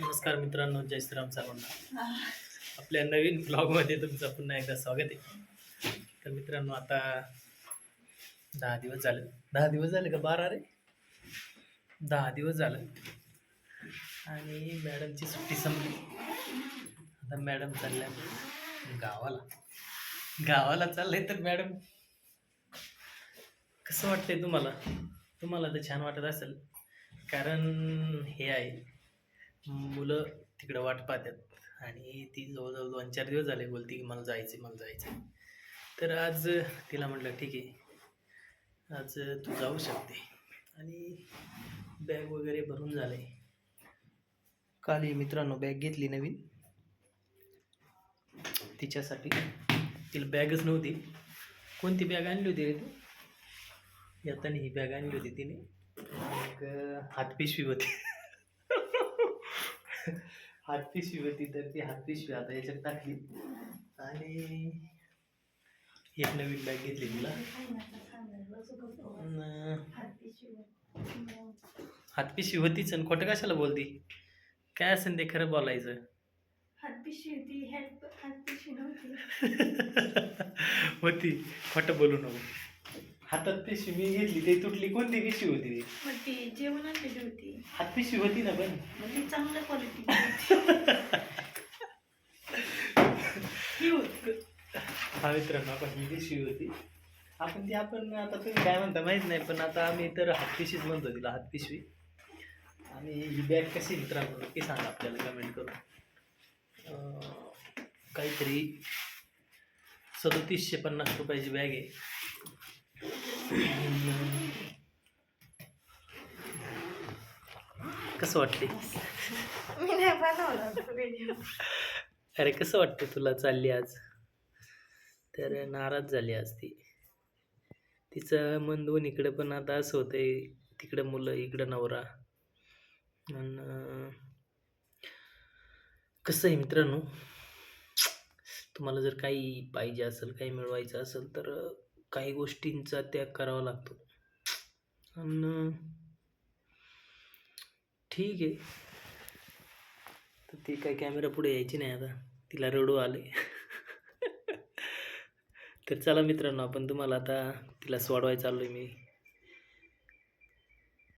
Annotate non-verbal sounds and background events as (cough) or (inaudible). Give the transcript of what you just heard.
नमस्कार मित्रांनो जय श्रीराम सर्वांना. आपल्या नवीन ब्लॉगमध्ये तुमचं पुन्हा एकदा स्वागत आहे. तर मित्रांनो आता दहा दिवस झाले. दहा दिवस झाले का बारा रे? दहा दिवस झालं. आणि मॅडमची सुट्टी संपली. आता मॅडम चालल्या गावाला. गावाला चाललंय तर मॅडम कसं वाटतंय तुम्हाला? तुम्हाला तर छान वाटत असेल. कारण हे आहे मुलं तिकडं वाट पाहतात. आणि ती जवळजवळ दोन चार दिवस झाले बोलती की मला जायचं मला जायचं तर आज तिला म्हटलं ठीक आहे. आज तू जाऊ शकते. आणि बॅग वगैरे भरून झाले. काल ही मित्रांनो बॅग घेतली नवीन. तिच्यासाठी. तिला बॅगच नव्हती. कोणती बॅग आणली होती रे तू? येताना ही बॅग आणली होती तिने. एक हातपिशवी होती. हातपिशवी होती तर ती हातपिशवी आता याच्यात टाकली. आणि एक नवीन बॅग घेतली तिला. हातपिशवी होतीच आणि खोटं कशाला बोलती? काय असेल ते खरं बोलायचं? (laughs) होती. खोटं बोलू नको. हातात पिशवी मी घेतली ते तुटली. कोणती पिशवी होती ती? मग ती जेवण आणलेली होती हातपिशवी होती ना पण? मग ती चांगल्या क्वालिटी (laughs) ही होती. हा मित्रांनो आपण ही पिशवी होती आपण ती आपण आता तुम्ही काय म्हणता माहीत नाही पण आता आम्ही तर हातपिशीच म्हणतो तिला हातपिशवी आणि ही बॅग कशी आहे मित्रांनो नक्की सांगा आपल्याला कमेंट करून. अं, काहीतरी सदोतीसशे पन्नास रुपयाची बॅग आहे. कसं वाटते मी नाही बनवला व्हिडिओ अरे कसं वाटतं तुला चालली आज? तर नाराज झाली आज ती. तिचं मन दोन इकडं पण आता असं होतंय तिकडं मुलं इकडं नवरा. आणि कसं आहे मित्रांनो? तुम्हाला जर काही पाहिजे असेल काही मिळवायचं असेल तर काही गोष्टींचा त्याग करावा लागतो. आणि ठीक आहे. तर ती काय कॅमेरा पुढे यायची नाही आता. तिला रडू आले (laughs) तर चला मित्रांनो आपण तुम्हाला आता तिला सोडवायला चाललो आहे मी.